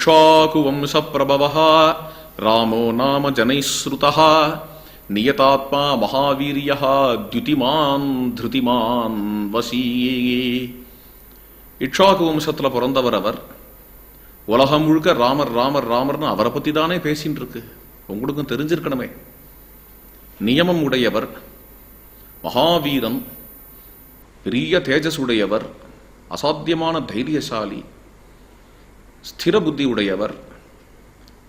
इक्ष्वाकुवंशप्रभवः रामो नाम जनैः श्रुतः नियतात्मा महावीर्यः द्युतिमान् धृतिमान् वशी இக்ஷாக்கு வம்சத்தில் பிறந்தவர் அவர் உலகம் முழுக்க ராமர் ராமர் ராமர்னு அவரை பத்தி தானே பேசின்னு இருக்கு உங்களுக்கும் தெரிஞ்சிருக்கணுமே நியமம் உடையவர் மகாவீரன் பெரிய தேஜஸ் உடையவர் அசாத்தியமான தைரியசாலி ஸ்திர புத்தி உடையவர்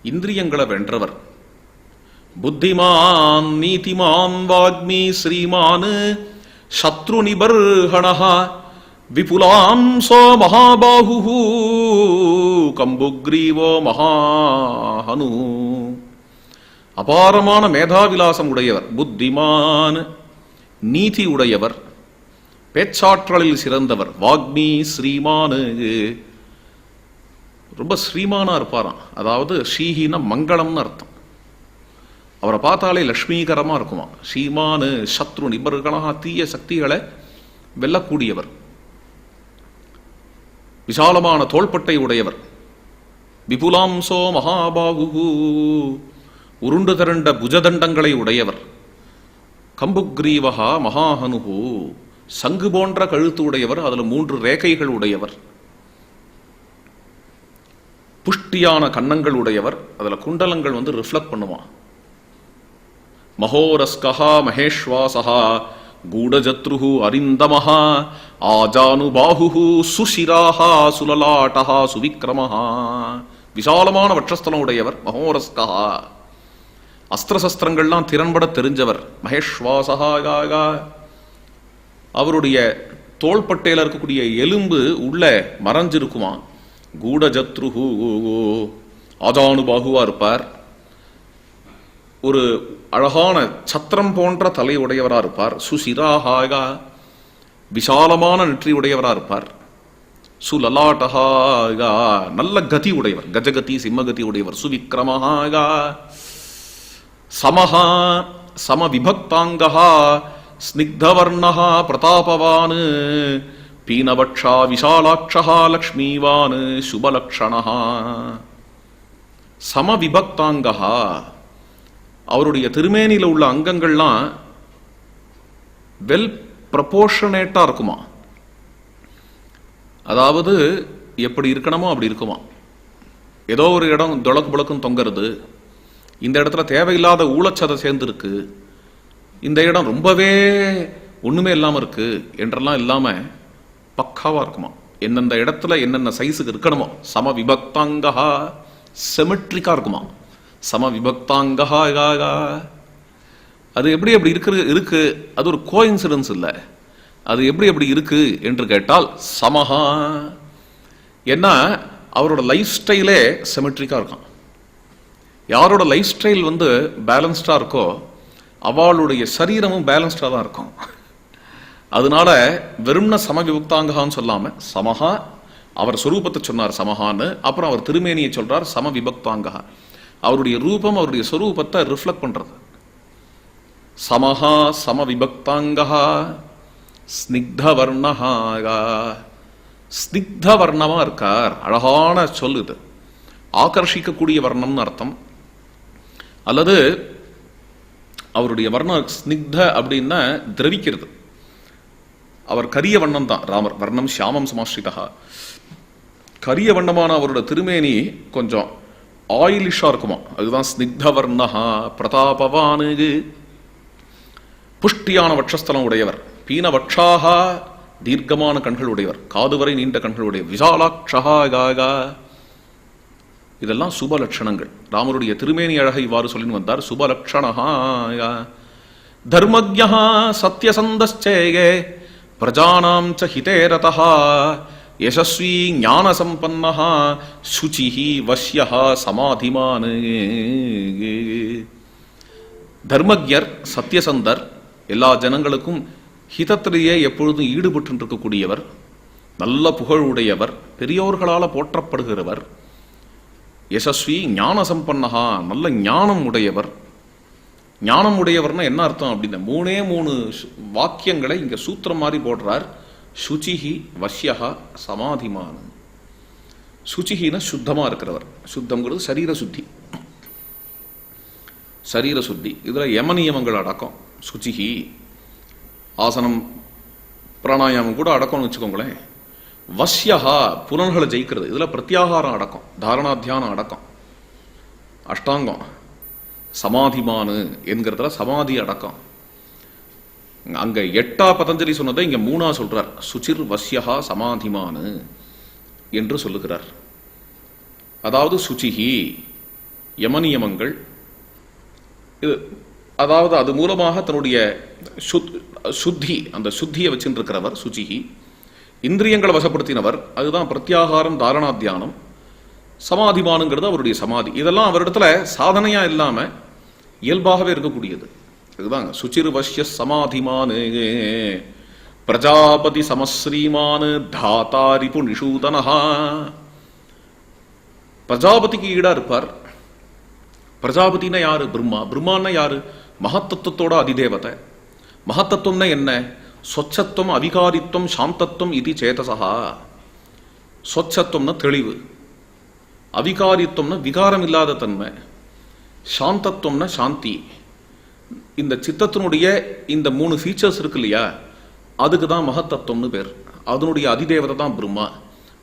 இந்திரியங்களை வென்றவர். புத்திமான் நீதிமான் வாக்மி ஸ்ரீமான் சத்ரு நிபர்ஹணஹா விபுலாம் சோ மகாபாகு கம்புக்ரீவோ மகாஹனு. அபாரமான மேதாவிலாசம் உடையவர் புத்திமான் நீதி உடையவர் பேச்சாற்றலில் சிறந்தவர் வாக்மி ஸ்ரீமானு. ரொம்ப ஸ்ரீமானா இருப்பாராம். அதாவது ஸ்ரீஹீன மங்களம்னு அர்த்தம். அவரை பார்த்தாலே லக்ஷ்மீகரமா இருக்குமா ஸ்ரீமானு சத்ரு நிபர்களா தீய சக்திகளை வெல்லக்கூடியவர். விசாலமான தோள்பட்டை உடையவர். விபுலாம்சோ மகாபாகு உருண்டு திரண்ட புஜதண்டங்களை உடையவர். கம்புக்ரீவகா மகாஹனுகு. சங்கு போன்ற கழுத்து உடையவர். அதுல மூன்று ரேகைகள் உடையவர். புஷ்டியான கன்னங்கள் உடையவர் அதில் குண்டலங்கள் வந்து ரிஃப்ளெக்ட் பண்ணுவான் மகோரஸ்கா மகேஸ்வாசா கூடஜத்ருஹு அரிந்தமஹா ஆஜானுபாஹு சுஷிராஹா சுலலாட்டஹா சுவிக்ரமஹா. விசாலமான வட்சஸ்தலம் உடையவர் மகோரஸ்கா அஸ்திர சஸ்திரங்கள்லாம் திறன்பட தெரிஞ்சவர் மகேஷ்வாசகா அவருடைய தோள்பட்டையில் இருக்கக்கூடிய எலும்பு உள்ள மறைஞ்சிருக்குமா? கூடஜத்ருஹு ஆஜானுபாகுவா இருப்பார். ஒரு அழகான சத்திரம் போன்ற தலை உடையவரா இருப்பார். சுசிராஹாகா விசாலமான நெற்றி உடையவரா இருப்பார். சுலலாட்டஹாகா நல்ல கதி உடையவர் கஜகதி சிம்மகதி உடையவர் சுவிக்ரமஹாகா சமஹா சம விபக்தாங்கஹா ஸ்னிக்தவர்ணஹா பிரதாபவான் பீனபக்ஷா விசாலாட்சா லக்ஷ்மீவான் சுபலக்ஷணஹா சம விபக்தாங்கஹா அவருடைய திருமேனியில் உள்ள அங்கங்கள்லாம் வெல் ப்ரப்போர்ஷனேட்டாக இருக்குமா? அதாவது எப்படி இருக்கணுமோ அப்படி இருக்குமா? ஏதோ ஒரு இடம் தொளக்கு புழக்கும் தொங்குறது இந்த இடத்துல தேவையில்லாத ஊழச்சதை சேர்ந்துருக்கு இந்த இடம் ரொம்பவே ஒன்றுமே இல்லாமல் இருக்கு என்றெல்லாம் இல்லாமல் பக்காவா இருக்குமா? எந்தெந்த இடத்துல என்னென்ன சைஸுக்கு இருக்கணுமோ சம விபக்தாங்கா செமெட்ரிக்கா இருக்குமா? சம விபக்தாங்கா அது எப்படி அப்படி இருக்கிறது இருக்கு. அது ஒரு கோ இன்சிடன்ஸ் இல்லை. அது எப்படி எப்படி இருக்கு என்று கேட்டால் சமஹா. ஏன்னா அவரோட லைஃப் ஸ்டைலே செமெட்ரிக்காக இருக்கும் யாரோட லைஃப் ஸ்டைல் வந்து பேலன்ஸ்டாக இருக்கோ அவளுடைய சரீரமும் பேலன்ஸ்டாக தான் இருக்கும். அதனால வெறும்ன சம விபக்தாங்ககான்னு சொல்லாம சமஹா அவர் சொரூபத்தை சொன்னார் சமஹான்னு. அப்புறம் அவர் திருமேனியை சொல்றார் சம விபக்தாங்கா அவருடைய ரூபம் அவருடைய சொரூபத்தை ரிஃப்ளெக்ட் பண்றது. சமஹா சம விபக்தாங்கா ஸ்னிக்த வர்ணஹாகா ஸ்னிக்த வர்ணமா இருக்கார். அழகான சொல் இது. ஆகர்ஷிக்கக்கூடிய வர்ணம்னு அர்த்தம். அல்லது அவருடைய வர்ணம் ஸ்னிக்த அப்படின்னா திரவிக்கிறது. அவர் கரிய வண்ணம் தான் ராமர் வர்ணம் சியாமம் சமாஸ்ரிதா கரிய வண்ணமான அவரோட திருமேனி கொஞ்சம் ஆயிலிஷா இருக்குமா? அதுதான் ஸ்னிக்தவர்ணஹா பிரதாபவானு புஷ்டியான வட்சஸ்தலம் உடையவர். பீனவட்சாக தீர்க்கமான கண்கள் உடையவர். காதுவரை நீண்ட கண்கள் உடைய விசாலாட்சகா காகா. இதெல்லாம் சுபலட்சணங்கள் ராமருடைய திருமேனி அழகை இவ்வாறு சொல்லின்னு வந்தார். சுபலட்சணஹா தர்மஜா சத்யசந்தேகே பிரஜானாம் ச ஹிதே ரதா யசஸ்வி ஞான சம்பன்னா சுச்சிஹி வசிய சமாதிமான் தர்மஜர் சத்யசந்தர் எல்லா ஜனங்களுக்கும் ஹிதத்திலேயே எப்பொழுதும் ஈடுபட்டு இருக்கக்கூடியவர் நல்ல புகழ் உடையவர் பெரியோர்களால் போற்றப்படுகிறவர். யசஸ்வி ஞான சம்பன்னஹா நல்ல ஞானம் உடையவர். ஞானம் உடையவர்னா என்ன அர்த்தம் அப்படின்னா மூணே மூணு வாக்கியங்களை இங்க சூத்திரம் மாதிரி போடுறார். சுச்சிஹி வசியஹா சமாதிமானம். சுச்சிஹினா சுத்தமா இருக்கிறவர். சுத்தம்ங்கிறது சரீர சுத்தி. சரீர சுத்தி. இதுல யம நியமங்கள் அடக்கம். சுச்சிஹி. ஆசனம் பிராணாயாமம் கூட அடக்கம்னு வச்சுக்கோங்களேன். வசியஹா புலன்களை ஜெயிக்கிறது. இதுல பிரத்யாகாரம் அடக்கம். தாரணாத்தியானம் அடக்கம். அஷ்டாங்கம். சமாதிமானு என்கிறதுல சமாதி அடக்கம். அங்க எட்டா பதஞ்சலி சொன்னதை இங்க மூணா சொல்றார். சுச்சிர் வசியகா சமாதிமானு என்று சொல்லுகிறார். அதாவது சுச்சிகி யமனியமங்கள் இது அதாவது அது மூலமாக தன்னுடைய சுத்- சுத்தி அந்த சுத்தியை வச்சுருக்கிறவர் சுச்சிகி இந்திரியங்களை வசப்படுத்தினவர். அதுதான் பிரத்யாகாரம் தாரணா தியானம் சமாதிமானுங்கிறது அவருடைய சமாதி. இதெல்லாம் அவரிடத்துல சாதனையா இல்லாம இயல்பாகவே இருக்கக்கூடியது. இதுதாங்க. சுச்சிர் வஷ்ய சமாதிமானு. பிரஜாபதி சமஸ்ரீமானு தாத்தாரிபு நிஷூதனஹா. பிரஜாபதிக்கு ஈடா இருப்பார். பிரஜாபதினா யாரு? பிரம்மா. பிரம்மான்னா யாரு? மகத்தத்துவத்தோட அதிதேவதை. மகத்தத்துவம்னா என்ன? சொச்சத்துவம் அவிகாரித்துவம் சாந்தத்துவம் இது சேதசா சொச்சத்துவம்னா தெளிவு. அவிகாரித்துவம்னா விகாரம் இல்லாத தன்மை சாந்தத்துவம்னா சாந்தி. இந்த சித்தத்தினுடைய இந்த மூணு ஃபீச்சர்ஸ் இருக்கு இல்லையா அதுக்கு தான் மகத்தத்துவம்னு பேர். அதனுடைய அதிதேவதை தான் பிரம்மா.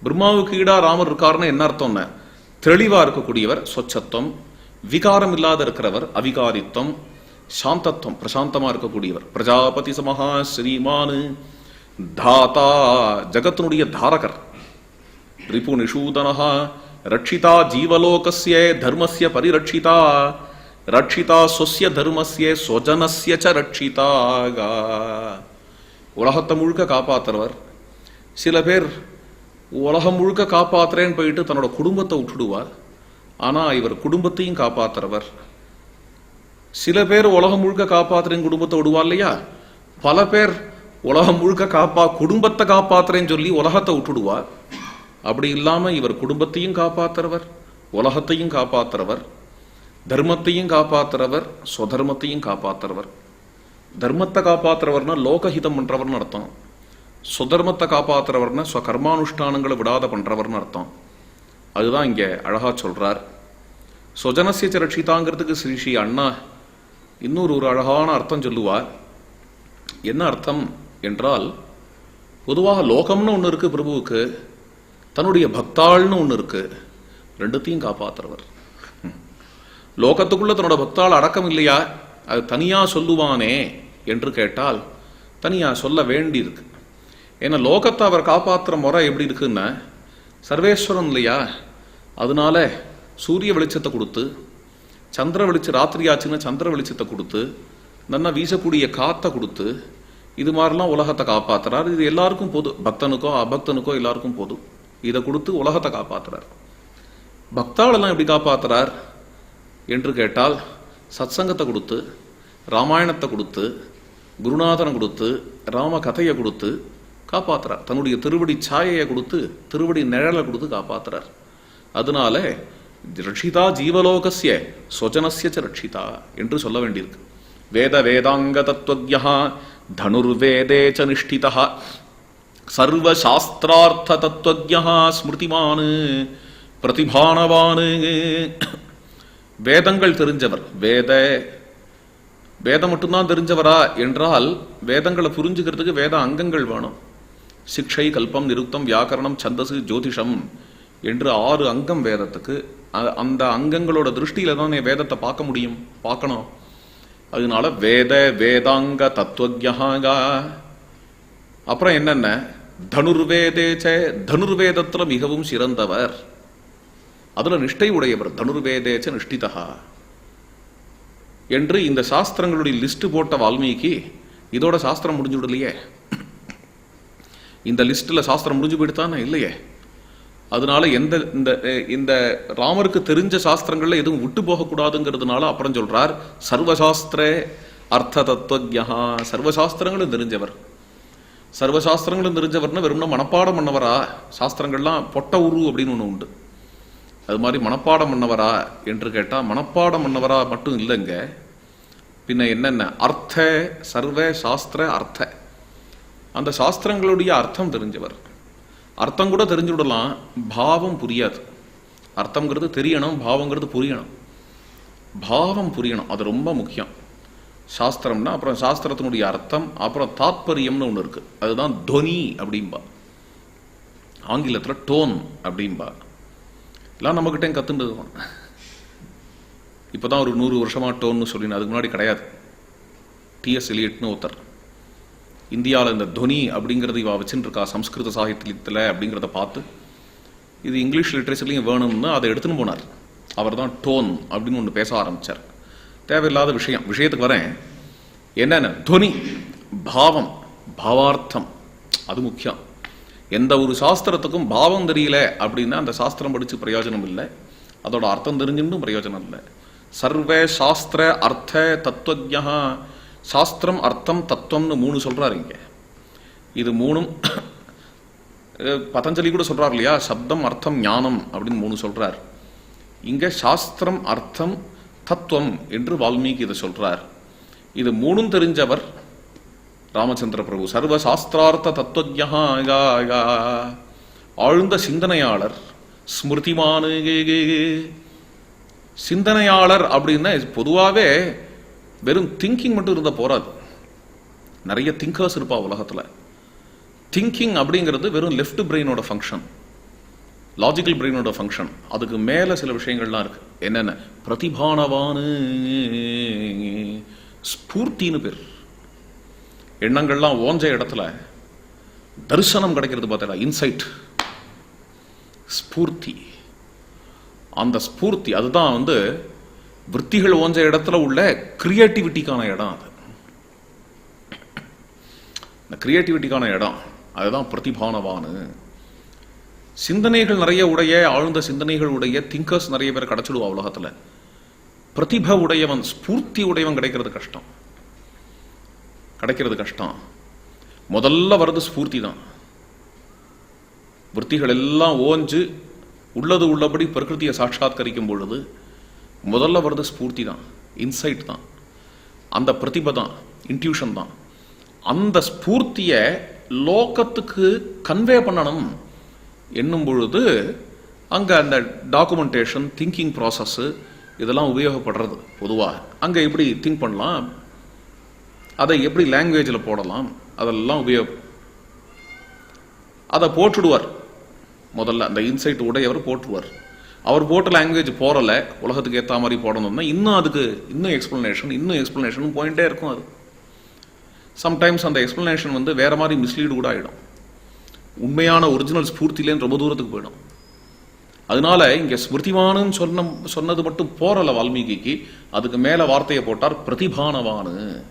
பிரம்மாவுக்கு ஈடா ராமர் இருக்காருன்னு என்ன அர்த்தம்னா தெளிவாக இருக்கக்கூடியவர் சொச்சத்துவம். விகாரம் இல்லாத இருக்கிறவர் அவிகாரித்துவம். சாந்தத்துவம் பிரசாந்தமாக இருக்கக்கூடியவர். பிரஜாபதி சமஹா ஸ்ரீமானு. தாதா ஜகத்தினுடைய தாரகர். ரிபு நிஷூதனஹா ரட்சிதா ஜீவலோகஸ்ய தர்மஸ்ய பரிரட்சிதா ரட்சிதா சொஸ்ய தர்மஸ்ய சொஜனஸ்ய ச ரட்சிதாகா உலகத்தை முழுக்க காப்பாத்துறவர். சில பேர் உலகம் முழுக்க காப்பாத்துறேன்னு போயிட்டு தன்னோட குடும்பத்தை விட்டுடுவார். ஆனால் இவர் குடும்பத்தையும் காப்பாத்துறவர். சில பேர் உலகம் முழுக்க காப்பாத்துறேன் குடும்பத்தை விடுவா இல்லையா? பல பேர் உலகம் முழுக்க காப்பா குடும்பத்தை காப்பாத்துறேன்னு சொல்லி உலகத்தை விட்டுடுவார். அப்படி இல்லாம இவர் குடும்பத்தையும் காப்பாத்துறவர் உலகத்தையும் காப்பாத்துறவர் தர்மத்தையும் காப்பாத்துறவர் சுதர்மத்தையும் காப்பாத்துறவர். தர்மத்தை காப்பாத்துறவர்னா லோகஹிதம் பண்றவர்னு அர்த்தம். சுதர்மத்தை காப்பாத்துறவர்னா ஸ்வகர்மானுஷ்டானங்களை விடாத பண்றவர்னு அர்த்தம். அதுதான் இங்க அழகா சொல்றார். சுஜனசிய ரட்சிதாங்கிறதுக்கு ஸ்ரீ ஸ்ரீ அண்ணா இன்னொரு ஒரு அழகான அர்த்தம் சொல்லுவார். என்ன அர்த்தம் என்றால் பொதுவாக லோகம்னு ஒன்று இருக்கு பிரபுவுக்கு. தன்னுடைய பக்தாள்னு ஒன்று இருக்கு. ரெண்டுத்தையும் காப்பாத்துறவர். லோகத்துக்குள்ள தன்னோட பக்தாள் அடக்கம் இல்லையா? அது தனியா சொல்லுவானே என்று கேட்டால் தனியா சொல்ல வேண்டியிருக்கு. ஏன்னா லோகத்தை அவர் காப்பாத்துற முறை எப்படி இருக்குன்னா சர்வேஸ்வரன் இல்லையா? அதனால சூரிய வெளிச்சத்தை கொடுத்து சந்திர வெளிச்சம் ராத்திரி ஆச்சுன்னா சந்திர வெளிச்சத்தை கொடுத்து நல்லா வீசக்கூடிய காற்றை கொடுத்து இது மாதிரிலாம் உலகத்தை காப்பாற்றுறாரு இது எல்லாருக்கும் பொது பக்தனுக்கோ அபக்தனுக்கோ எல்லாருக்கும் பொது இதை கொடுத்து உலகத்தை காப்பாத்துறார். பக்தாளெல்லாம் எப்படி காப்பாத்துறார் என்று கேட்டால் சத்சங்கத்தை கொடுத்து ராமாயணத்தை கொடுத்து குருநாதனை கொடுத்து ராம கதையை கொடுத்து காப்பாத்துறார். தன்னுடைய திருவடி சாயையை கொடுத்து திருவடி நிழலை கொடுத்து காப்பாத்துறார். அதனால ரட்சிதா ஜீவலோகசிய சொஜனஸ்ய ச ரட்சிதா என்று சொல்ல வேண்டியிருக்கு. வேத வேதாங்க தத்துவஜா தனுர்வேதே ச நிஷ்டிதா சர்வ சாஸ்திரார்த்த தத்துவஜா ஸ்மிருதிமானு பிரதிபானவானு. வேதங்கள் தெரிஞ்சவர். வேத வேதம் மட்டும்தான் தெரிஞ்சவரா என்றால் வேதங்களை புரிஞ்சுக்கிறதுக்கு வேத அங்கங்கள் வேணும். சிக்ஷை கல்பம் நிருத்தம் வியாக்கரணம் சந்தசு ஜோதிஷம் என்று ஆறு அங்கம் வேதத்துக்கு. அ- அந்த அங்கங்களோட திருஷ்டியில தான் வேதத்தை பார்க்க முடியும் பார்க்கணும். அதனால வேத வேதாங்க தத்துவஜாகா அப்புறம் என்னென்ன? தனுர்வேதேச்ச தனுர்வேதத்துல மிகவும் சிறந்தவர். அதுல நிஷ்டை உடையவர் தனுர்வேதேச்ச நிஷ்டிதா என்று இந்த சாஸ்திரங்களுடைய லிஸ்ட் போட்ட வால்மீகி இதோட சாஸ்திரம் முடிஞ்சு விடலையே இந்த லிஸ்ட்ல சாஸ்திரம் முடிஞ்சு போயிடுதானே? இல்லையே. அதனால எந்த இந்த இந்த ராமருக்கு தெரிஞ்ச சாஸ்திரங்கள்ல எதுவும் விட்டு போகக்கூடாதுங்கிறதுனால அப்புறம் சொல்றார் சர்வசாஸ்திர அர்த்த தத்துவஜா சர்வசாஸ்திரங்களும் தெரிஞ்சவர். சர்வசாஸ்திரங்களும் தெரிஞ்சவர்னா வெறும்னா மனப்பாடம் பண்ணவரா? சாஸ்திரங்கள்லாம் பொட்ட உரு அப்படின்னு ஒன்று உண்டு. அது மாதிரி மனப்பாடம் பண்ணவரா என்று கேட்டால் மனப்பாடம் பண்ணவரா மட்டும் இல்லைங்க. பின்ன என்னென்ன? அர்த்த சர்வ சாஸ்திர அர்த்த. அந்த சாஸ்திரங்களுடைய அர்த்தம் தெரிஞ்சவர். அர்த்தம் கூட தெரிஞ்சு விடலாம் பாவம் புரியாது. அர்த்தம்ங்கிறது தெரியணும் பாவங்கிறது புரியணும். பாவம் புரியணும். அது ரொம்ப முக்கியம். சாஸ்திரம்னா அப்புறம் சாஸ்திரத்தினுடைய அர்த்தம் அப்புறம் தாத்பரியம்னு ஒன்று இருக்கு. அதுதான் துவனி அப்படிம்பா. ஆங்கிலத்தில் டோன் அப்படிம்பா. எல்லாம் நம்மகிட்டே கத்துண்டு இப்போ இப்போதான் ஒரு நூறு வருஷமா டோன்னு சொல்லி அதுக்கு முன்னாடி கிடையாது. டிஎஸ் எலியட்னு ஒருத்தர். இந்தியாவில் இந்த துவனி அப்படிங்கிறது இவா வச்சுருக்கா இருக்கா சம்ஸ்கிருத சாகித்யத்தில் அப்படிங்கிறத பார்த்து இது இங்கிலீஷ் லிட்ரேச்சர்லையும் வேணும்னு அதை எடுத்துன்னு போனார். அவர் தான் டோன் அப்படின்னு ஒன்று பேச ஆரம்பிச்சார். தேவையில்லாத விஷயம் விஷயத்துக்கு வரேன். என்னென்ன? துவனி பாவம். பாவார்த்தம். அது முக்கியம். எந்த ஒரு சாஸ்திரத்துக்கும் பாவம் தெரியல அப்படின்னா அந்த சாஸ்திரம் படிச்சு பிரயோஜனம் இல்லை. அதோட அர்த்தம் தெரிஞ்சுட்டும் பிரயோஜனம் இல்லை. சர்வ சாஸ்திர அர்த்த தத்துவஜா சாஸ்திரம் அர்த்தம் தத்துவம்னு மூணு சொல்றாரு இங்கே. இது மூணும் பதஞ்சலி கூட சொல்கிறார் இல்லையா? சப்தம் அர்த்தம் ஞானம் அப்படின்னு மூணு சொல்கிறார் இங்கே சாஸ்திரம் அர்த்தம் தத்துவம் என்று வால்மீகி இதை சொல்றார். இது மூணும் தெரிஞ்சவர் ராமச்சந்திர பிரபு. சர்வ சாஸ்திரார்த்த தத்துவஜா ஆழ்ந்த சிந்தனையாளர் ஸ்மிருதிமானு சிந்தனையாளர் அப்படின்னா பொதுவாகவே வெறும் திங்கிங் மட்டும் இருந்தால் போராது நிறைய திங்கர்ஸ் இருப்பா உலகத்தில். திங்கிங் அப்படிங்கிறது வெறும் லெஃப்ட் பிரெயினோட ஃபங்க்ஷன் லாஜிக்கல் பிரெயினோட ஃபங்க்ஷன் அதுக்கு மேலே சில விஷயங்கள்லாம் இருக்கு. என்னென்ன? பிரதிபானவானு ஸ்பூர்த்தின்னு பேர். எண்ணங்கள்லாம் ஓஞ்ச இடத்துல தரிசனம் கிடைக்கிறது பார்த்தா இன்சைட் ஸ்பூர்த்தி. அந்த ஸ்பூர்த்தி அதுதான் வந்து விற்த்திகள் ஓஞ்ச இடத்துல உள்ள கிரியேட்டிவிட்டிக்கான இடம் அது. இந்த கிரியேட்டிவிட்டிக்கான இடம் அதுதான் பிரதிபானவானு. சிந்தனைகள் நிறைய உடைய ஆழ்ந்த சிந்தனைகள் உடைய திங்கர்ஸ் நிறைய பேர் கிடைச்சிடுவா உலகத்தில். பிரதிப உடையவன் ஸ்பூர்த்தி உடையவன் கிடைக்கிறது கஷ்டம். கிடைக்கிறது கஷ்டம். முதல்ல வர்றது ஸ்பூர்த்தி தான். விற்த்திகள் எல்லாம் ஓஞ்சு உள்ளது உள்ளபடி பிரகிருதியை சாட்சாத்கரிக்கும் பொழுது முதல்ல வர்றது ஸ்பூர்த்தி தான் இன்சைட் தான். அந்த பிரதிபை தான் இன்ட்யூஷன் தான். அந்த ஸ்பூர்த்தியை லோகத்துக்கு கன்வே பண்ணணும். என்னும் பொழுது அங்கே அந்த டாக்குமெண்டேஷன் திங்கிங் ப்ராசஸ்ஸு இதெல்லாம் உபயோகப்படுறது பொதுவாக அங்கே எப்படி திங்க் பண்ணலாம்? அதை எப்படி லாங்குவேஜில் போடலாம்? அதெல்லாம் உபயோகம் அதை போட்டுடுவார். முதல்ல அந்த இன்சைட் உடையவர் போட்டுருவார் அவர் போட்ட லாங்குவேஜ் போடலை உலகத்துக்கு ஏற்ற மாதிரி போடணும்னா இன்னும் அதுக்கு இன்னும் எக்ஸ்பிளனேஷன் இன்னும் எக்ஸ்பிளனேஷன் போயிட்டே இருக்கும் அது. சம்டைம்ஸ் அந்த எக்ஸ்பிளனேஷன் வந்து வேற மாதிரி மிஸ்லீடு கூட ஆகிடும் உண்மையான ஒரிஜினல் ஸ்பூர்த்திலேன்னு ரொம்ப தூரத்துக்கு போயிடும். அதனால இங்கே ஸ்மிருதிவானுன்னு சொன்ன சொன்னது மட்டும் போறல வால்மீகிக்கு. அதுக்கு மேலே வார்த்தையை போட்டார் பிரதிபானவானு.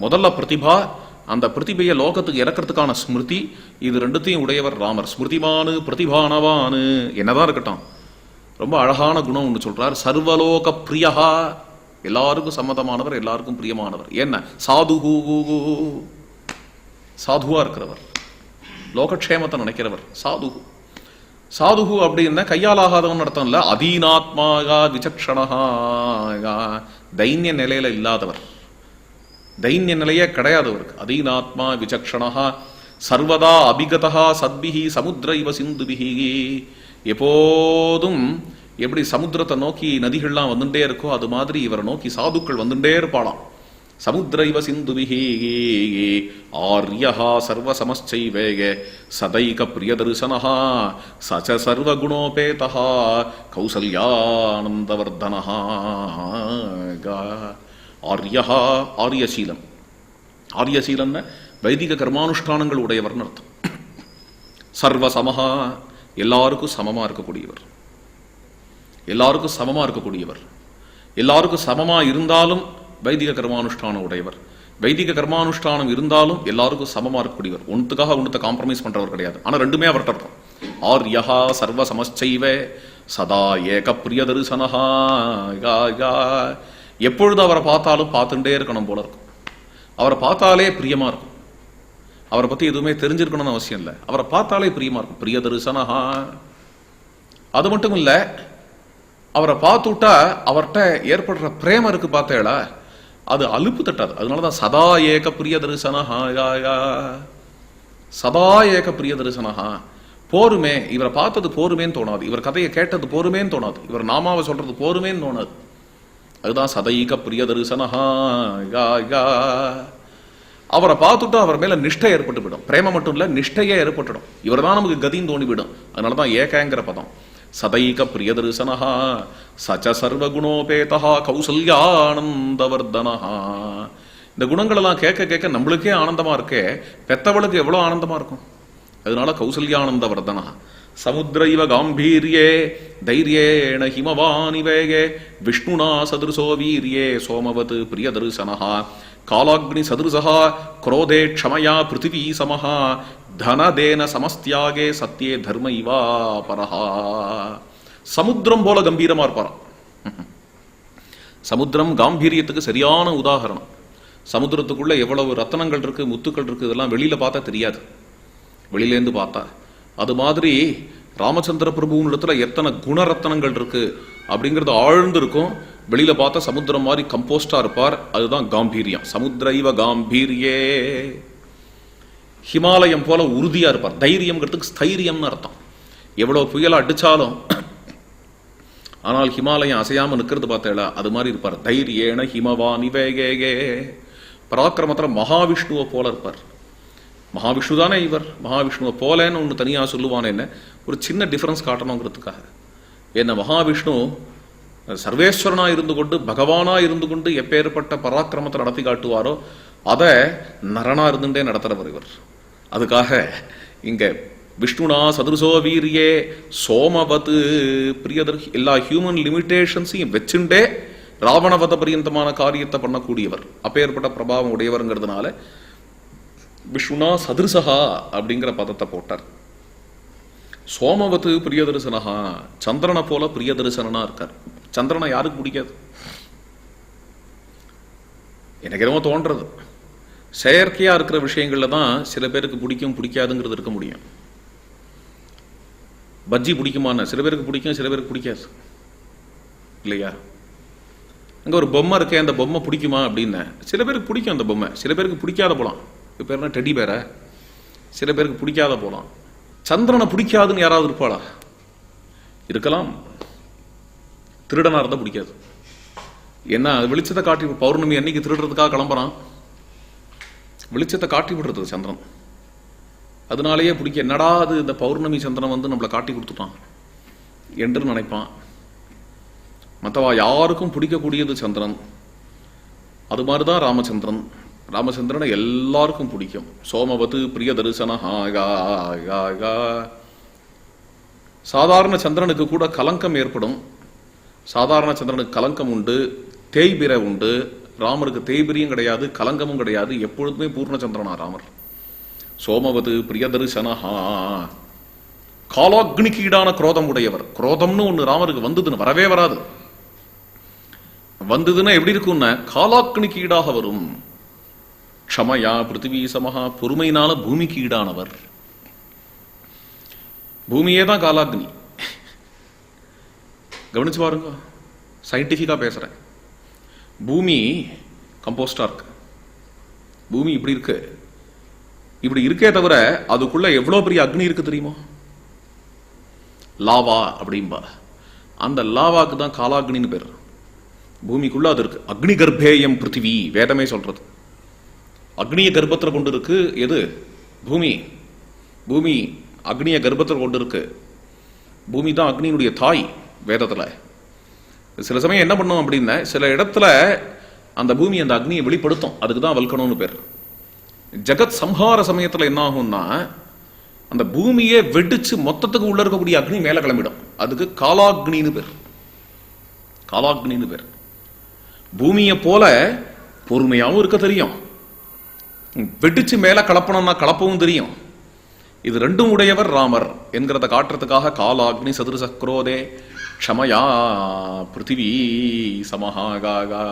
முதல்ல பிரதிபா அந்த பிரதிபையை லோகத்துக்கு இறக்கிறதுக்கான ஸ்மிருதி இது ரெண்டுத்தையும் உடையவர் ராமர். ஸ்மிருதிவானு பிரதிபானவானு என்னதான் இருக்கட்டும். ரொம்ப அழகான குணம் ஒன்று சொல்றார். சர்வலோக பிரியஹா. எல்லாருக்கும் சம்மதமானவர் எல்லாருக்கும் பிரியமானவர். என்ன சாதுகு சாதுவா இருக்கிறவர். லோகக்ஷேமத்தை நினைக்கிறவர். சாதுகு. சாதுகு அப்படின்னா கையால் ஆகாதவன் அர்த்தம் இல்ல அதீனாத்மாகா விசக்ஷணகா தைன்ய நிலையில இல்லாதவர். தைன்ய நிலையே கிடையாது அவருக்கு. அதீனாத்மா விசக்ஷணகா சர்வதா அபிகதா சத்பிஹி சமுத்திர இவ சிந்துபிஹி எப்போதும் எப்படி சமுத்திரத்தை நோக்கி நதிகள்லாம் வந்துட்டே இருக்கோ அது மாதிரி இவரை நோக்கி சாதுக்கள் வந்துட்டே இருப்பாளாம். சமுத்திர ஆர்யஹா சிந்துபிஹி. ஆர்யா சர்வசமச்சைவேக சதைக பிரியதர்சனஹா. சச்ச சர்வகுணோபேதா கௌசல்யானந்தவர்தனஹா. ஆர்யா ஆரியசீலம். ஆரியசீலம்னா வைதிக கர்மானுஷ்டானங்கள் உடையவர்னு அர்த்தம். சர்வ சமஹா எல்லாருக்கும் சமமா இருக்கக்கூடியவர். எல்லாருக்கும் சமமா இருக்கக்கூடியவர். எல்லாருக்கும் சமமா இருந்தாலும் வைதிக கர்மானுஷ்டானம் உடையவர். வைதிக கர்மானுஷ்டானம் இருந்தாலும் எல்லாருக்கும் சமமா இருக்கக்கூடியவர். ஒன்றுக்காக ஒன்றத்தை காம்ப்ரமைஸ் பண்றவர் கிடையாது. ஆனால் ரெண்டுமே அவர்கிட்ட இருக்கும். ஆர்யா சர்வ சமச்சைவ சதா ஏக பிரிய தரிசனஹா எப்பொழுது அவரை பார்த்தாலும் பார்த்துட்டே இருக்கணும் போல இருக்கும். அவரை பார்த்தாலே பிரியமா இருக்கும். அவரை பத்தி எதுவுமே தெரிஞ்சிருக்கணும்னு அவசியம் இல்லை. அவரை பார்த்தாலே பிரியமா இருக்கும். பிரிய தரிசனஹா. அது மட்டும் இல்லை அவரை பார்த்துட்டா அவர்கிட்ட ஏற்படுற பிரேமம் இருக்கு பார்த்தேளா? அது அலுப்பு தட்டாது. அதனாலதான் சதா ஏக பிரிய தரிசனஹா யா. சதா ஏக பிரிய தரிசனஹா. போருமே இவரை பார்த்தது போருமேன்னு தோணாது. இவர் கதையை கேட்டது போருமேன்னு தோணாது. இவர் நாமாவை சொல்றது போருமேன்னு தோணாது. அதுதான் சதைக பிரிய தரிசனஹா அவரை பார்த்துட்டு அவர் மேல நிஷ்டை ஏற்பட்டு விடும் பிரேம மட்டும் இல்ல நிஷ்டையே ஏற்பட்டுடும். இவர் தான் நமக்கு கதின்னு தோணிவிடும். அதனால அதனாலதான் ஏகங்கிற பதம். சதைக பிரியதர்சனா சச்ச சர்வகுணோபேதா கௌசல்யானந்தவர்தனா இந்த குணங்கள் எல்லாம் கேட்க கேட்க நம்மளுக்கே ஆனந்தமா இருக்கே பெத்தவளுக்கு எவ்வளோ ஆனந்தமா இருக்கும்? அதனால கௌசல்யானந்த வர்தனா சமுத்திர இவ காம்பீரியே தைரியேண ஹிமவானி வேகே விஷ்ணுனா சதுருசோ வீரியே சோமவத் பிரிய காலாக்னி சதுருசா குரோதே க்ஷமயா பிருத்திவி சமஹா. தனதேன சமஸ்தியாகே சத்யே தர்ம இவா பரஹா. சமுத்திரம் போல கம்பீரமா இருப்பாராம். சமுத்திரம் காம்பீரியத்துக்கு சரியான உதாகரணம். சமுத்திரத்துக்குள்ள எவ்வளவு ரத்தனங்கள் இருக்கு முத்துக்கள் இருக்கு இதெல்லாம் வெளியில பார்த்தா தெரியாது. வெளியிலேருந்து பார்த்தா. அது மாதிரி ராமச்சந்திர பிரபுவின் இடத்துல எத்தனை குணரத்தனங்கள் இருக்கு அப்படிங்கிறது ஆழ்ந்து இருக்கும் வெளியில பார்த்தா சமுத்திரம் மாதிரி கம்போஸ்டா இருப்பார். அதுதான் காம்பீரியம். சமுத்திரைவ காம்பீரியே. ஹிமாலயம் போல உறுதியா இருப்பார். தைரியம்ங்கிறதுக்கு ஸ்தைரியம்னு அர்த்தம். எவ்வளவு புயல் அடிச்சாலும் ஆனால் ஹிமாலயம் அசையாம நிற்கிறது பார்த்தேல அது மாதிரி இருப்பார். தைரியேன ஹிமவானி வேகே பராக்கிரமத்துல மகாவிஷ்ணுவை போல இருப்பார். மகாவிஷ்ணு தானே இவர். மகாவிஷ்ணுவை போலேன்னு ஒன்று தனியாக சொல்லுவானே என்ன? ஒரு சின்ன டிஃபரன்ஸ் காட்டணுங்கிறதுக்காக. என்ன மகாவிஷ்ணு சர்வேஸ்வரனா இருந்து கொண்டு பகவானா இருந்து கொண்டு எப்பேற்பட்ட பராக்கிரமத்தை நடத்தி காட்டுவாரோ அதை நரனா இருந்துட்டே நடத்துகிறவர் இவர். அதுக்காக இங்க விஷ்ணுனா சதுருசோ வீரியே சோமவத்து பிரியதர் எல்லா ஹியூமன் லிமிட்டேஷன்ஸையும் வச்சுண்டே ராவணவத பரியந்தமான காரியத்தை பண்ணக்கூடியவர். அப்பேற்பட்ட பிரபாவம் உடையவருங்கிறதுனால விஷ்ணுனா சதுருசகா அப்படிங்கிற பதத்தை போட்டார். சோமவத்து பிரியதரிசனஹா சந்திரனை போல பிரியதரிசனனா இருக்கார். சந்திரனை யாருக்கு பிடிக்காது? எனக்கு என்னமோ தோன்றது. செயற்கையா இருக்கிற விஷயங்கள்ல தான் சில பேருக்கு பிடிக்கும் பிடிக்காதுங்கிறது இருக்க முடியும். பஜ்ஜி பிடிக்குமான சில பேருக்கு பிடிக்கும் சில பேருக்கு பிடிக்காது. இல்லையா? அங்க ஒரு பொம்மை இருக்கே அந்த பொம்மை பிடிக்குமா அப்படின்னு சில பேருக்கு பிடிக்கும் அந்த பொம்மை. சில பேருக்கு பிடிக்காத போலாம். இப்போ பேர் என்ன? டெடி பேரை? சில பேருக்கு பிடிக்காத போலாம். சந்திரனை பிடிக்காதுன்னு யாராவது இருப்பாளா? இருக்கலாம். திருடனா இருந்தால் பிடிக்காது. என்ன வெளிச்சத்தை காட்டி பௌர்ணமி அன்னைக்கு திருடுறதுக்காக கிளம்புறான். வெளிச்சத்தை காட்டி விடுறது சந்திரன். அதனாலேயே பிடிக்க என்னடா அது இந்த பௌர்ணமி சந்திரன் வந்து நம்மளை காட்டி கொடுத்துட்டான் என்று நினைப்பான். மற்றவா யாருக்கும் பிடிக்கக்கூடியது சந்திரன். அது மாதிரி தான் ராமச்சந்திரன். ராமச்சந்திரனை எல்லாருக்கும் பிடிக்கும். சோமபத்து பிரிய தரிசன சாதாரண சந்திரனுக்கு கூட கலங்கம் ஏற்படும். சாதாரண சந்திரனுக்கு கலங்கம் உண்டு தேய்பிரை உண்டு. ராமருக்கு தேய்பிரியும் கிடையாது கலங்கமும் கிடையாது எப்பொழுதுமே பூர்ண சந்திரனா ராமர். சோமவது பிரியதரிசனஹா. காலாக்னிக்கு ஈடான குரோதம் உடையவர். குரோதம்னு ஒன்று ராமருக்கு வந்ததுன்னு வரவே வராது. வந்ததுன்னா எப்படி இருக்கும்னா காலாக்னிக்கு ஈடாக வரும். க்ஷமயா பிருத்திவி சமஹா பொறுமையினால பூமிக்கு ஈடானவர். பூமியே தான் காலாக்னி. கவனிச்சு பாருங்க. சயின்டிஃபிக்கா பேசுறேன். பூமி கம்போஸ்டாக இருக்கு. பூமி இப்படி இருக்கு. இப்படி இருக்கே தவிர அதுக்குள்ள எவ்வளோ பெரிய அக்னி இருக்கு தெரியுமா? லாவா அப்படிம்பா. அந்த லாவாக்கு தான் காலாக்னின்னு பேர். பூமிக்குள்ள அது இருக்கு. அக்னி கர்ப்பேயம் பிருத்திவி வேதமே சொல்றது. அக்னிய கர்ப்பத்தில் கொண்டு இருக்கு. எது? பூமி. பூமி அக்னிய கர்ப்பத்தில் கொண்டு இருக்கு. பூமி தான் அக்னியினுடைய தாய் வேதத்துல. சில சமயம் என்ன பண்ணும் அப்படின்னா சில இடத்துல அந்த பூமி அந்த அக்னியை வெளிப்படுத்தும். அதுக்கு தான் வல்கணும்னு பேர். ஜெகத் சம்ஹார சமயத்துல என்ன ஆகும்னா அந்த பூமியே வெடிச்சு மொத்தத்துக்கு உள்ள இருக்கக்கூடிய அக்னி மேலே கிளம்பிடும். அதுக்கு காலாக்னின்னு பேர். காலாக்னின்னு பேர். பூமியை போல பொறுமையாகவும் இருக்க தெரியும். வெடிச்சு மேல கலப்பணும்னா கலப்பவும் தெரியும். இது ரெண்டும் உடையவர் ராமர் என்கிறத காட்டுறதுக்காக காலாக்னி சதுர சக்ரோதே க்ஷமயா பிருத்திவி சமஹாகா